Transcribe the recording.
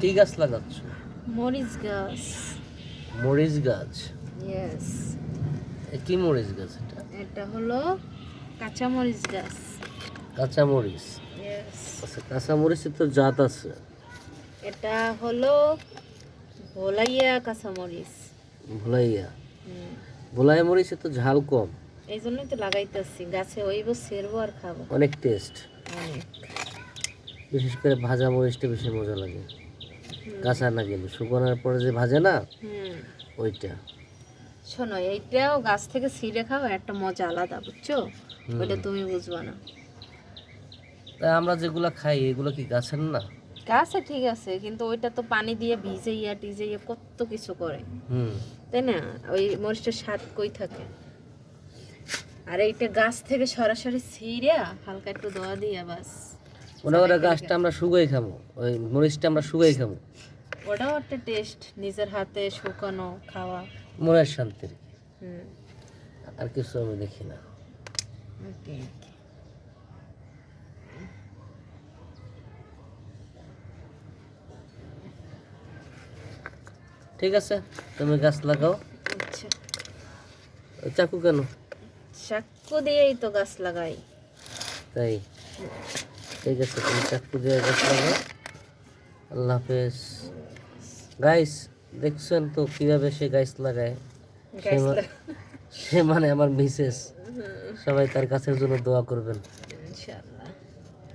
কি গাছ লাগাচ্ছ? মরিচ গাছ। মরিচ গাছ? ইয়েস কি মরিচ গাছ এটা? এটা হলো কাঁচা মরিচ গাছ। কাঁচা মরিচ। ইয়েস আচ্ছা কাঁচা মরিচের তো জাত আছে। এটা হলো ভোলাইয়া কাঁচা মরিচ। ভোলাইয়া। ভোলাই মরিচে তো ঝাল কম। এই জন্যই তো লাগাইতেছি গাছে ওইব সেরবো আর খাব। অনেক টেস্ট। অনেক। বিশেষ করে ভাজা মরিচটা বেশি মজা লাগে। কাঁচা না গেলে শুকানোর পরে যে ভাজে না ওইটা। শোনো এইটাও গাছ থেকে ছিঁড়ে খাও একটা মজা আলাদা বুঝছ? ওইটা তুমি বুঝবা না। তা আমরা যেগুলো খাই এগুলো কি গাছের না? গাছে ঠিক আছে কিন্তু ওইটা তো পানি দিয়ে ভিজে ইয়া টিজে ইয়া কত কিছু করে। হুম। তাই না? ওই মরিচটার স্বাদ কই থাকে? আর এইটা গাছ থেকে সরাসরি ছিঁড়ে হালকা একটু দোয়া দিয়া বাস। মনে করে গাছটা আমরা শুকাই খামো ওই মরিচটা আমরা শুকাই খামো ওটাও একটা টেস্ট নিজের হাতে শুকানো খাওয়া। মনের শান্তির হুম। আর কিছু আমি দেখি না। ঠিক আছে তুমি গাছ লাগাও। আচ্ছা। চাকু কেন? চাক্কু দিয়েই তো গাছ লাগাই। তাই? ঠিক আছে তুমি চাকু দিয়ে গাছ লাগাও আল্লাহ হাফেজ। গাইস দেখছেন তো কীভাবে সে গাছ লাগায়? সে সে মানে আমার মিসেস সবাই তার কাছের জন্য দোয়া করবেন।